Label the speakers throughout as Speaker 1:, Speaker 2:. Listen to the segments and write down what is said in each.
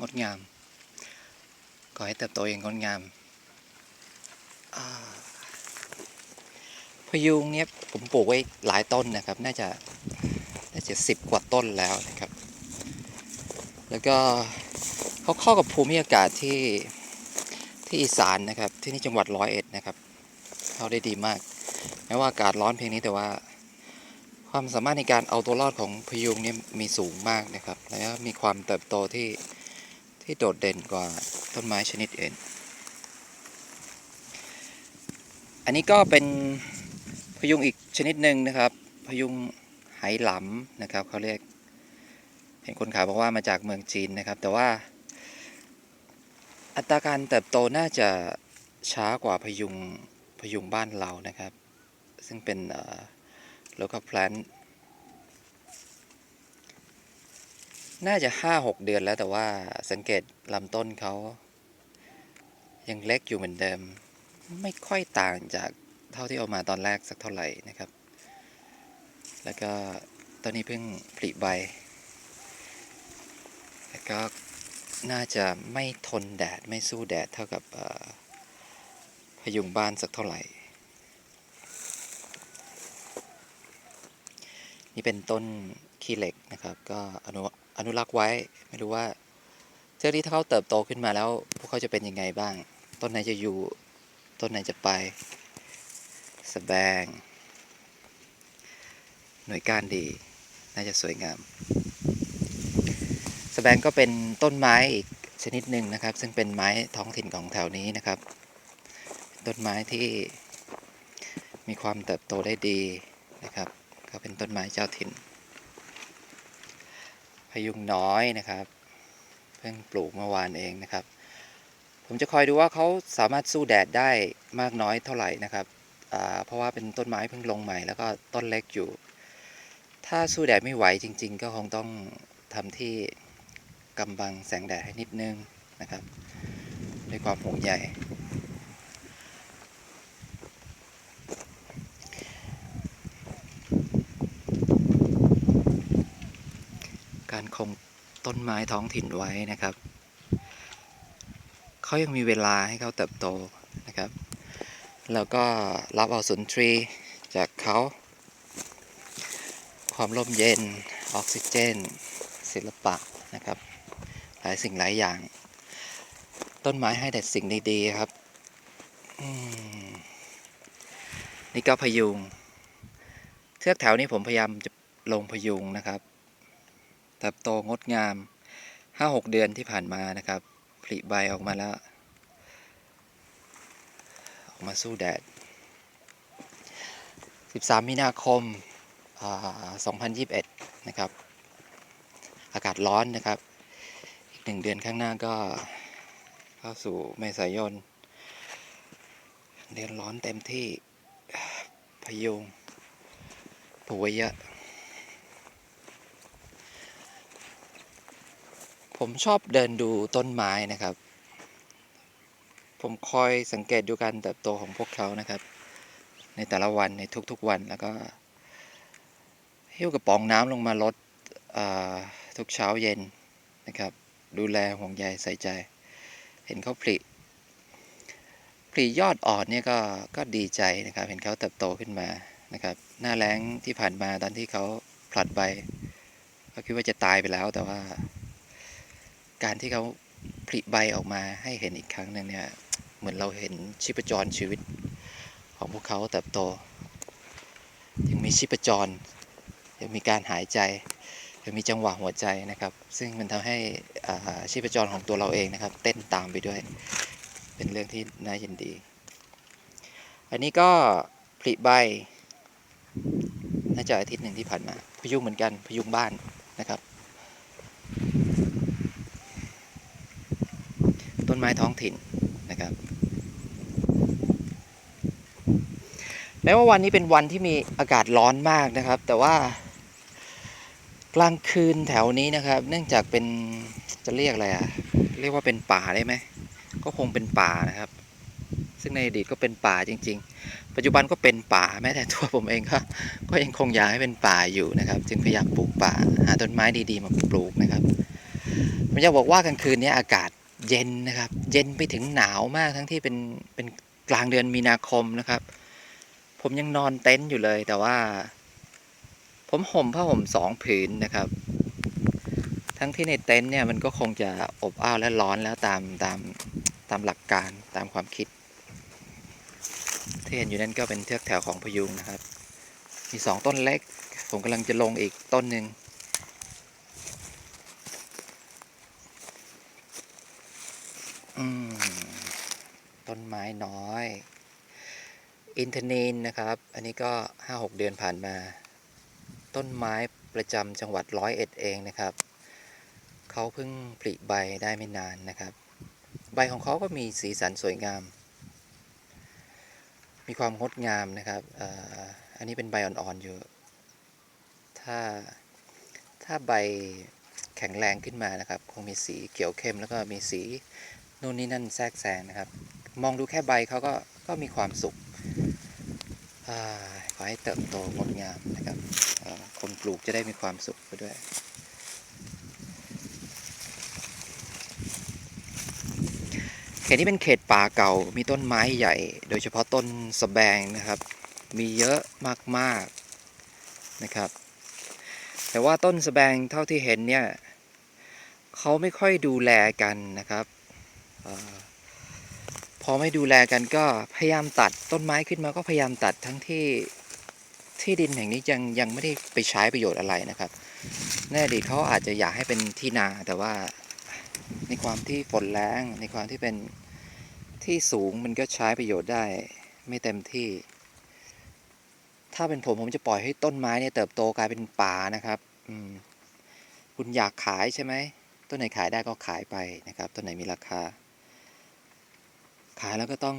Speaker 1: งดงาม ขอให้เติบโตอย่างงดงามพยุงเนี่ยผมปลูกไว้หลายต้นนะครับ น่าจะน่าจะสิบกว่าต้นแล้วนะครับ แล้วก็เขาเข้ากับภูมิอากาศที่ที่อีสานนะครับ ที่นี่จังหวัดร้อยเอ็ดนะครับเข้าได้ดีมากแม้ว่าอากาศร้อนเพียงนี้แต่ว่า ความสามารถในการเอาตัวรอดของพยุงเนี่ยมีสูงมากนะครับ แล้วมีความเติบโตที่ ที่โดดเด่นกว่าต้นไม้ชนิดอื่น อันนี้ก็เป็นพยุงอีกชนิดหนึ่งนะครับ พยุงไหหลำนะครับเขาเรียก เห็นคนขายบอกว่ามาจากเมืองจีนนะครับ แต่ว่า อัตราการเติบโตน่าจะช้ากว่าพยุงพยุงบ้านเรานะครับ ซึ่งเป็นเอ่อ local plant น่าจะห้าหกเดือนแล้วแต่ว่าสังเกตลำต้นเขา ยังเล็กอยู่เหมือนเดิม ไม่ค่อยต่างจากเท่าที่เอามาตอนแรกสักเท่าไหร่นะครับ แล้วก็ตอนนี้เพิ่งผลิใบ แล้วก็น่าจะไม่ทนแดดไม่สู้แดดเท่ากับพยุงบ้านสักเท่าไหร่ นี่เป็นต้นขี้เหล็กนะครับ ก็อนุ อนุรักษ์ไว้ ไม่รู้ว่าเจ้าที่ถ้าเขาเติบโตขึ้นมาแล้ว พวกเขาจะเป็นยังไงบ้าง ต้นไหนจะอยู่ ต้นไหนจะไปสแบง หน่วยก้านดี น่าจะสวยงามสแบงก็เป็นต้นไม้อีกชนิดหนึ่งนะครับ ซึ่งเป็นไม้ท้องถิ่นของแถวนี้นะครับ ต้นไม้ที่มีความเติบโตได้ดีนะครับ ก็เป็นต้นไม้เจ้าถิ่น พยุงน้อยนะครับเพิ่งปลูกเมื่อวานเองนะครับ ผมจะคอยดูว่าเขาสามารถสู้แดดได้มากน้อยเท่าไหร่นะครับเพราะว่าเป็นต้นไม้เพิ่งลงใหม่แล้วก็ต้นเล็กอยู่ ถ้าสู้แดดไม่ไหวจริง ๆ ก็คงต้องทำที่กำบังแสงแดดให้นิดนึงนะครับด้วยความห่วงใย การ คงต้นไม้ท้องถิ่นไว้นะครับ เขายังมีเวลาให้เขาเติบโตนะครับ แล้วก็รับเอาสุนทรีย์จากเขา ความร่มเย็น ออกซิเจน ศิลปะนะครับ หลายสิ่งหลายอย่าง ต้นไม้ให้แต่สิ่งดีๆครับ นี่ก็พยุง เทือกแถวนี้ผมพยายามจะลงพยุงนะครับ เติบโตงดงาม 5-6 เดือนที่ผ่านมานะครับผลิใบออกมาแล้ว ออกมาสู้แดด 13 มีนาคมา2021 นะครับ อากาศร้อนนะครับ อีกหนึ่งเดือนข้างหน้าก็เข้าสู่เมษายน เดือนร้อนเต็มที่พยุงปลูกไว้เยอะ ผมชอบเดินดูต้นไม้นะครับ ผมคอยสังเกตดูการเติบโตของพวกเขานะครับ ในแต่ละวันในทุกๆวันแล้วก็หิ้วกระป๋องน้ำลงมาลดทุกเช้าเย็นนะครับ ดูแลห่วงใยใส่ใจ เห็นเขาผลิผลิยอดอ่อนเนี่ยก็ก็ดีใจนะครับ เห็นเขาเติบโตขึ้นมานะครับ หน้าแล้งที่ผ่านมาตอนที่เขาผลัดใบก็คิดว่าจะตายไปแล้วแต่ว่า การที่เขาผลิใบออกมาให้เห็นอีกครั้งหนึ่งเนี่ย เหมือนเราเห็นชีพจรชีวิตของพวกเขาเติบโต ยังมีชีพจร ยังมีการหายใจ ยังมีจังหวะหัวใจนะครับ ซึ่งมันทำให้ชีพจรของตัวเราเองนะครับ เต้นตามไปด้วย เป็นเรื่องที่น่ายินดี อันนี้ก็ผลิใบน่าจะอาทิตย์หนึ่งที่ผ่านมา พยุงเหมือนกันพยุงบ้านนะครับ ต้นไม้ท้องถิ่นนะครับ แม้ว่าวันนี้เป็นวันที่มีอากาศร้อนมากนะครับ แต่ว่ากลางคืนแถวนี้นะครับ เนื่องจากเป็นจะเรียกอะไรอะเรียกว่าเป็นป่าได้ไหมก็คงเป็นป่านะครับ ซึ่งในอดีตก็เป็นป่าจริง ๆ ปัจจุบันก็เป็นป่าแม้แต่ตัวผมเองก็ก็ยังคงอยากให้เป็นป่าอยู่นะครับ จึงพยายามปลูกป่าหาต้นไม้ดีๆมาปลูกนะครับผมจะบอกว่ากลางคืนนี้อากาศ เย็นนะครับ เย็นไปถึงหนาวมากทั้งที่เป็นเป็นกลางเดือนมีนาคมนะครับ ผมยังนอนเต็นท์อยู่เลยแต่ว่า ผมห่มผ้าห่มสองผืนนะครับ ทั้งที่ในเต็นท์เนี่ยมันก็คงจะอบอ้าวและร้อนแล้วตามตามตามหลักการตามความคิดที่เห็นอยู่นั่นก็เป็นเทือกแถวของพยุงนะครับ มีสองต้นเล็ก ผมกำลังจะลงอีกต้นหนึ่ง อืม ต้นไม้น้อย อินทนีนนะครับ อันนี้ก็ห้าหกเดือนผ่านมา ต้นไม้ประจำจังหวัดร้อยเอ็ดเองนะครับ เขาเพิ่งผลิใบได้ไม่นานนะครับ ใบของเขาก็มีสีสันสวยงาม มีความงดงามนะครับอันนี้เป็นใบอ่อนๆอยู่ถ้าถ้าใบแข็งแรงขึ้นมานะครับ คงมีสีเขียวเข้มแล้วก็มีสี นู่นนี่นั่นแทรกแซงนะครับ มองดูแค่ใบเขาก็ก็มีความสุขอขอให้เติบโตงดงามนะครับคนปลูกจะได้มีความสุขไปด้วยเขตนี้เป็นเขตป่าเก่า มีต้นไม้ใหญ่ โดยเฉพาะต้นสะแบงนะครับ มีเยอะมากๆนะครับ แต่ว่าต้นสะแบงเท่าที่เห็นเนี่ยเขาไม่ค่อยดูแลกันนะครับ พอไม่ดูแลกันก็พยายามตัดต้นไม้ขึ้นมาก็พยายามตัดทั้งที่ที่ดินแห่งนี้ยังยังไม่ได้ไปใช้ประโยชน์อะไรนะครับในอดีเขาอาจจะอยากให้เป็นที่นาแต่ว่าในความที่ฝนแรงในความที่เป็นที่สูงมันก็ใช้ประโยชน์ได้ไม่เต็มที่ ถ้าเป็นผมผมจะปล่อยให้ต้นไม้เนี่ยเติบโตกลายเป็นป่านะครับ อืมคุณอยากขายใช่ไหมต้นไหนขายได้ก็ขายไปนะครับ ต้นไหนมีราคาายแล้วก็ต้อง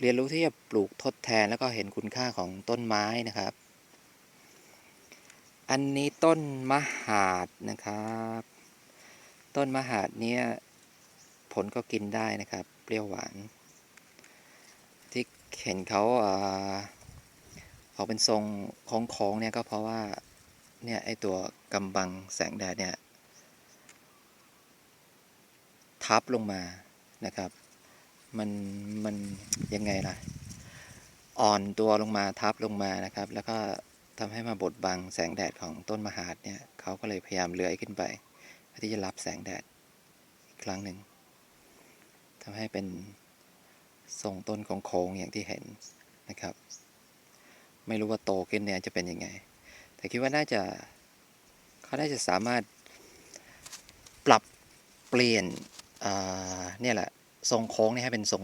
Speaker 1: เรียนรู้ที่จะปลูกทดแทนแล้วก็เห็นคุณค่าของต้นไม้นะครับ อันนี้ต้นมะหาดนะครับ ต้นมะหาดเนี่ยผลก็กินได้นะครับ เปรี้ยวหวาน ที่เห็นเขาอ่าออกเป็นทรงโค้งๆเนี่ยก็เพราะว่าเนี่ยไอตัวกำบังแสงแดดเนี่ยทับลงมานะครับ มันมันยังไงล่ะ อ่อนตัวลงมาทับลงมานะครับ แล้วก็ทำให้มาบดบังแสงแดดของต้นมหาดเนี่ยเขาก็เลยพยายามเลื้อยขึ้นไปเพื่อที่จะรับแสงแดดอีกครั้งหนึ่งทำให้เป็นทรงต้นของโค้งอย่างที่เห็นนะครับ ไม่รู้ว่าโตขึ้นเนี่ยจะเป็นยังไง แต่คิดว่าน่าจะเขาน่าจะสามารถปรับเปลี่ยนเนี่ยแหละ ทรงโค้งนี่ให้เป็นทรง